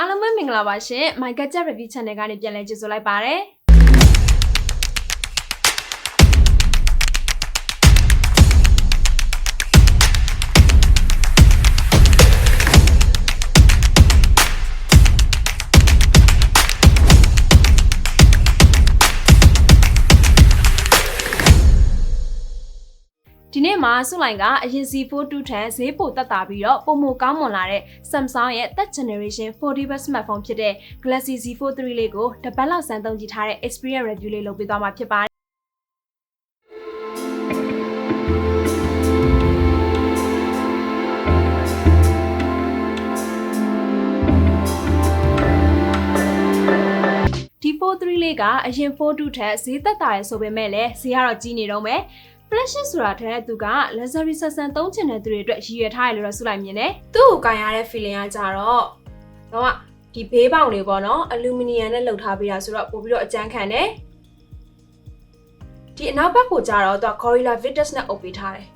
အားလုံးပဲမင်္ဂလာပါရှင် My Gadget Review Channel ကနေပြန်လည်ကြိုဆိုလိုက်ပါရစေ ဒီနေ့မှာဆုလိုင်ကအရင် Z4 2ထန်ဈေးပိုတက်တာပြီးတော့ပုံမကောင်းမွန်လာတဲ့ Samsung ရဲ့ Third Generation 4D Plus smartphone ဖြစ်တဲ့ Galaxy Z4 3လေးကိုတစ်ပတ်လောက်စမ်းသုံးကြည့်ထားတဲ့ Experience Review လေးလုပ်ပေးသွားမှာဖြစ်ပါတယ်ဒီ43လေးကအရင်42ထက်ဈေးသက်သာရယ်ဆိုပေမဲ့လည်းဈေးကတော့ကြီးနေတော့မယ် flash ဆိုတာတဲ့သူက luxury ဆက်ဆန်သုံးချင်တဲ့သူတွေအတွက်ရည်ရွယ်ထားရလို့တော့ဆိုလိုက်မြင်တယ်။သူ့ကိုကန်ရတဲ့ feeling ကကြတော့တော့ဒီဘေးပေါင်တွေပေါ့နော်အလူမီနီယံနဲ့လှုပ်ထားပေးတာဆိုတော့ပို့ပြီးတော့အကျန်းခံတယ်။ဒီအနောက်ဘက်ကိုကြတော့သူက Gorilla Victus နဲ့အုပ်ပေးထားတယ်။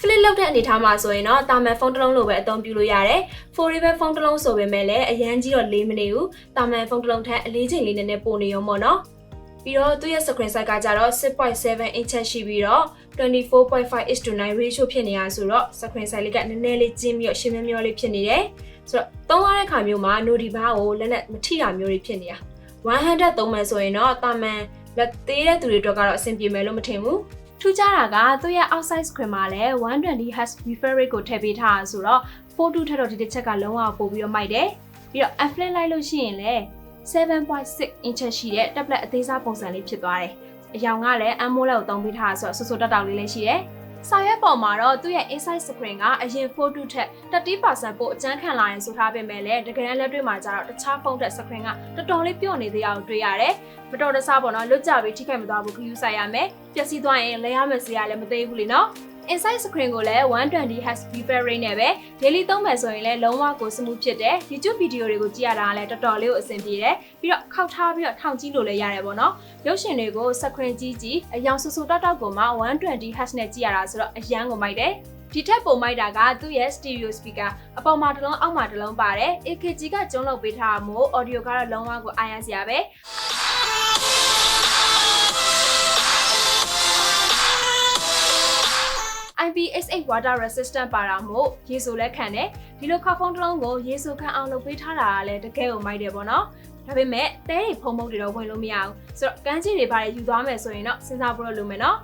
flip လောက်တဲ့အနေထားမှာဆိုရင်တော့တာမန်ဖုန်းတစ်လုံးလိုပဲအသုံးပြုလို့ရတယ်။ foldable ဖုန်းတစ်လုံးဆိုပေမဲ့လည်းအရန်ကြီးတော့လေးမနေဘူး။တာမန်ဖုန်းတစ်လုံးထက်အလေးချိန်လေးနည်းနည်းပိုနေရုံပေါ့နော်။ ပြီးတော့သူ့ရဲ့ screen size ကကြတော့6.7 inch ရှိပြီးတော့24.5:9 ratio ဖြစ်နေတာဆိုတော့ screen size လေးကနည်းနည်းလေးကျဉ်းပြီးတော့ရှင်းမျောမျောလေးဖြစ်နေတယ်။ဆိုတော့သုံးရတဲ့ခါမျိုးမှာ Nodi bar ကိုလက်နဲ့မထိတာမျိုးတွေဖြစ်နေတာ။100သုံးမယ်ဆိုရင်တော့တာမန်လက်သေးတဲ့သူတွေအတွက်ကတော့အဆင်ပြေမယ်လို့မထင်ဘူး။ထူးခြားတာကသူ့ရဲ့ outside screen မှာလည်း 120Hz refresh rate ကိုထည့်ပေးထားတာဆိုတော့42ထက်တော့ဒီတစ်ချက်ကလုံးဝပို့ပြီးတော့မိုက်တယ်။ပြီးတော့ f-flip လိုက်လို့ရှိရင်လည်း 7.6 inch ရှိတဲ့ tablet အသေးစားပုံစံလေးဖြစ်သွားတယ်။အယောင်ကလည်း AMOLED ကိုသုံးပေးထားဆိုတော့ဆူဆူတက်တောက်လေးလည်းရှိတယ်။စာရွက်ပေါ်မှာတော့သူ့ရဲ့ inside screen ကအရင် photo ထက်30%ပိုအကျန်းခံလာရင်ဆိုထားပေမဲ့လည်းတကယ်လက်တွေ့မှာကျတော့တခြားဖုန်းထက် screen ကတော်တော်လေးပြော့နေသေးအောင်တွေ့ရတယ်။မတော်တဆပေါ့နော်လွတ်ကြပြီးထိခိုက်မသွားဘူးခရူးဆိုင်ရမယ်။ပျက်စီးသွားရင်လဲရမယ်စီရလည်းမသေးဘူးလေနော်။ inside screen ကိုလည်း 120Hz refresh rate နဲ့ပဲ daily သုံးမယ်ဆိုရင်လည်းလုံးဝကို smooth ဖြစ်တယ် YouTube ဗီဒီယိုတွေကိုကြည့်ရတာကလည်းတော်တော်လေးကိုအဆင်ပြေတယ်ပြီးတော့ခောက်ထားပြီးတော့ထောင်ကြည့်လို့လည်းရတယ်ပေါ့နော်ရုပ်ရှင်တွေကို screen ကြည့်ကြည့်အယောင်ဆူဆူတောက်တောက်ကိုမှ 120Hz နဲ့ကြည့်ရတာဆိုတော့အရန်ကိုမိုက်တယ်ဒီထက်ပုံမိုက်တာကသူ့ရဲ့ stereo speaker အပေါ်မှာတစ်လုံးအောက်မှာတစ်လုံးပါတယ် AKG ကကျုံးလုပ်ပေးထားတာမို့ audio ကတော့လုံးဝကိုအားရစရာပဲ IP68 water resistant ပါတာမို့ရေဆိုလဲခံတယ်ဒီလိုခောက်ဖုံးတစ်လုံးကိုရေဆိုခံအောင်လုပ်ပေးထားတာကလည်းတကယ်ကိုမိုက်တယ်ပေါ့နော်ဒါပေမဲ့တဲတွေဖုံဖုံတွေတော့ဝင်လို့မရဘူးဆိုတော့ကန်းကြီးတွေပါယူသွားမယ်ဆိုရင်တော့စဉ်းစားဖို့တော့လိုမယ်နော်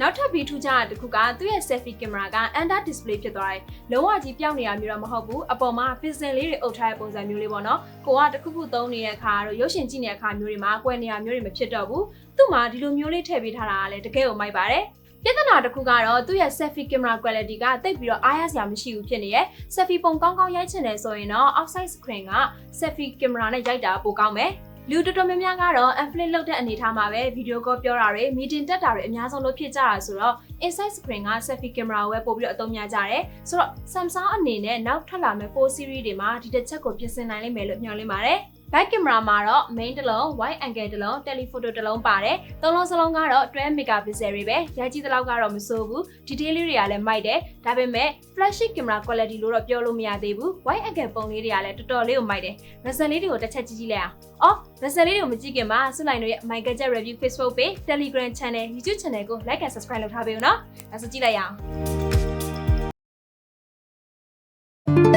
နောက်ထပ်ပြီးထူးခြားတာတစ်ခုကသူ့ရဲ့ selfie camera က under display ဖြစ်သွားတယ်။လုံးဝကြီးပြောင်းနေတာမျိုးတော့မဟုတ်ဘူး။အပေါ်မှာ pixel လေးတွေအုပ်ထားတဲ့ပုံစံမျိုးလေးပေါ့နော်။ကိုကတစ်ခုခုသုံးနေတဲ့အခါတော့ရုပ်ရှင်ကြည့်နေတဲ့အခါမျိုးတွေမှာကွယ်နေရမျိုးတွေမဖြစ်တော့ဘူး။သူ့မှာဒီလိုမျိုးလေးထည့်ပေးထားတာကလည်းတကယ်ကိုမိုက်ပါတယ်။ ပြဿနာတစ်ခုကတော့သူ့ရဲ့ selfie camera quality ကတိတ်ပြီးတော့အားရစရာမရှိဘူးဖြစ်နေရဲ့ selfie ပုံကောင်းကောင်းရိုက်ချင်တယ်ဆိုရင်တော့ outside screen က selfie camera နဲ့ရိုက်တာပိုကောင်းမယ်လူတော်တော်များများကတော့ unflip လုပ်တဲ့အနေထားမှာပဲဗီဒီယိုကောပြောတာတွေ meeting တက်တာတွေအများဆုံးလုပ်ဖြစ်ကြတာဆိုတော့ inside screen က selfie camera ကိုပဲပို့ပြီးတော့အသုံးများကြတယ်ဆိုတော့ Samsung အနေနဲ့နောက်ထွက်လာမယ့်4 series တွေမှာဒီတစ်ချက်ကိုပြင်ဆင်နိုင်လိမ့်မယ်လို့မျှော်လင့်ပါတယ် back camera မှာတော့ main တစ်လုံး wide angle တစ်လုံး telephoto တစ်လုံးပါတယ်။သုံးလုံးစလုံးကတော့12 megapixel တွေပဲ။ရိုက်ကြည့်တဲ့လောက်ကတော့မဆိုးဘူး။ detail လေးတွေကလည်းမိုက်တယ်။ဒါပေမဲ့ flagship camera quality လို့တော့ပြောလို့မရသေးဘူး။ wide angle ပုံလေးတွေကလည်းတော်တော်လေးကိုမိုက်တယ်။ resolution လေးတွေကိုတစ်ချက်ကြည့်ကြည့်လိုက်အောင်။အော် resolution လေးတွေကိုမကြည့်ခင်မှာဆုလိုက်တို့ရဲ့ My Gadget Review Facebook page, Telegram channel, YouTube channel ကို like and subscribe လုပ်ထားပေးဦးနော်။ဒါဆိုကြည့်လိုက်ရအောင်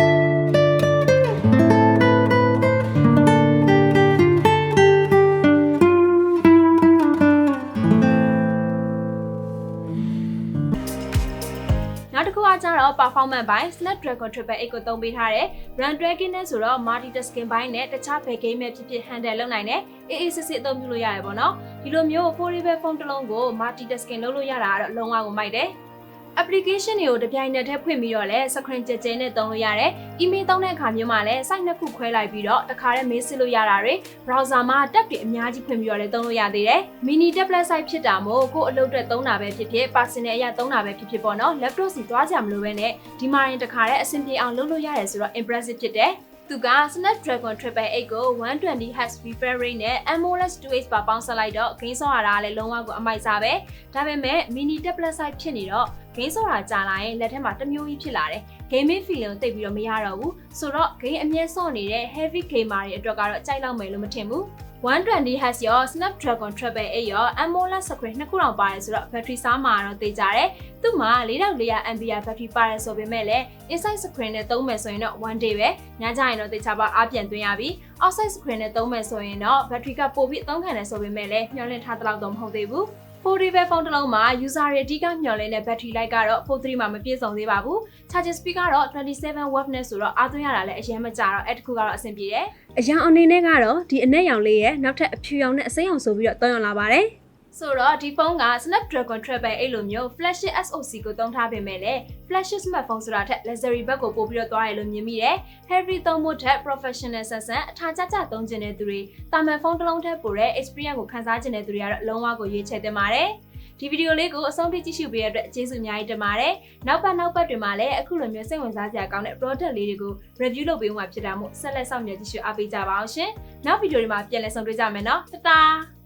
။ က်တစ်ခုကကြတော့ performance ဘိုင်း Snapdragon 888ကိုသုံးပေးထားတယ်။ RAM tracking နဲ့ဆိုတော့ multitasking ဘိုင်းနဲ့တခြားဘယ် game ပဲဖြစ်ဖြစ် handle လုပ်နိုင်တယ်။ AA စစ်စစ်အသုံးပြုလို့ရတယ်ပေါ့နော်။ဒီလိုမျိုး foldable phone တစ်လုံးကို multitasking လုပ်လို့ရတာကတော့လုံးဝကိုမိုက်တယ်။ application တွေကိုတပြိုင်နက်တည်းဖွင့်ပြီးတော့လည်း screen ကြဲကြဲနဲ့သုံးလို့ရတယ်။ email သုံးတဲ့အခါမျိုးမှာလည်း site နှစ်ခုခွဲလိုက်ပြီးတော့တခါတည်း mail စစ်လို့ရတာတွေ browser မှာ tab တွေအများကြီးဖွင့်ပြီးတော့လည်းသုံးလို့ရသေးတယ်။ mini tablet site ဖြစ်တာမို့ကိုယ်အလုပ်အတွက်သုံးတာပဲဖြစ်ဖြစ် personal အရာသုံးတာပဲဖြစ်ဖြစ်ပေါ့နော် laptop စီသွားကြမလို့ပဲနဲ့ဒီမှာရင်တခါတည်းအဆင်ပြေအောင်လုပ်လို့ရတယ်ဆိုတော့ impressive ဖြစ်တယ်။ သူက Snapdragon 888ကို 120Hz refresh rate နဲ့ AMOLED 2H ပါပေါင်းစပ်လိုက်တော့ gain ဆော့ရတာလည်းလုံးဝကိုအမိုက်စားပဲဒါပေမဲ့ mini tablet size ဖြစ်နေတော့ gain ဆော့တာကြာလာရင်လက်ထက်မှာတစ်မျိုးကြီးဖြစ်လာတယ် gaming feeling ကိုတိတ်ပြီးတော့မရတော့ဘူးဆိုတော့ game အမြဲစော့နေတဲ့ heavy gamer တွေအတွက်ကတော့ကြိုက်လောက်မယ်လို့မထင်ဘူး 120Hz ရော Snapdragon 88ရော AMOLED screen နှစ်ခုတောင်ပါတယ်ဆိုတော့ battery စားမှာတော့သိကြတယ်။သူ့မှာ4400 mAh battery ပါတယ်ဆိုပေမဲ့လည်း inside screen နဲ့သုံးမယ်ဆိုရင်တော့ one day ပဲ။ညကြရင်တော့သိချပါအပြန်သွင်းရပြီ။ outside screen နဲ့သုံးမယ်ဆိုရင်တော့ battery ကပိုပြီးအသုံးခံတယ်ဆိုပေမဲ့လည်းမျှော်လင့်ထားသလောက်တော့မဟုတ်သေးဘူး။ foldable phone တစ်လုံးမှာ user တွေအဓိကမျှော်လင့်တဲ့ battery life ကတော့4 3မှာမပြည့်စုံသေးပါဘူး။ charging speed ကတော့27 watt နဲ့ဆိုတော့အားသွင်းရတာလည်းအရင်မကြတော့အဲ့တခုကတော့အဆင်ပြေတယ်။အရောင်အနေနဲ့ကတော့ဒီအနက်ရောင်လေးရဲ့နောက်ထပ်အဖြူရောင်နဲ့အစိမ်းရောင်ဆိုပြီးတော့တောင်းရလာပါတယ် ဆိုတော့ဒီဖုန်းက Snapdragon 8အဲ့လိုမျိုး flagship SoC ကိုသုံးထားပေမဲ့လည်း flagship smartphone ဆိုတာထက် luxury ဘက်ကိုပို့ပြီးတော့သွားရလို့မြင်မိတယ်။ heavy သုံးဖို့ထက် professional ဆန်ဆန်အထာကျကျသုံးကျင်တဲ့သူတွေတာမန်ဖုန်းတစ်လုံးထက်ပိုတဲ့ experience ကိုခံစားကျင်တဲ့သူတွေကတော့လုံးဝကိုရွေးချယ်တင်ပါတယ်။ဒီဗီဒီယိုလေးကိုအဆုံးထိကြည့်ရှုပေးရတဲ့အတွက်ကျေးဇူးအများကြီးတင်ပါတယ်။နောက်ပတ်နောက်ပတ်တွေမှာလည်းအခုလိုမျိုးစိတ်ဝင်စားစရာကောင်းတဲ့ product လေးတွေကို review လုပ်ပေးဦးမှာဖြစ်တာမို့ဆက်လက်ဆောင်ရွက်ကြည့်ရှုအားပေးကြပါအောင်ရှင်။နောက်ဗီဒီယိုတွေမှာပြန်လည်ဆုံတွေ့ကြမယ်နော်။တတား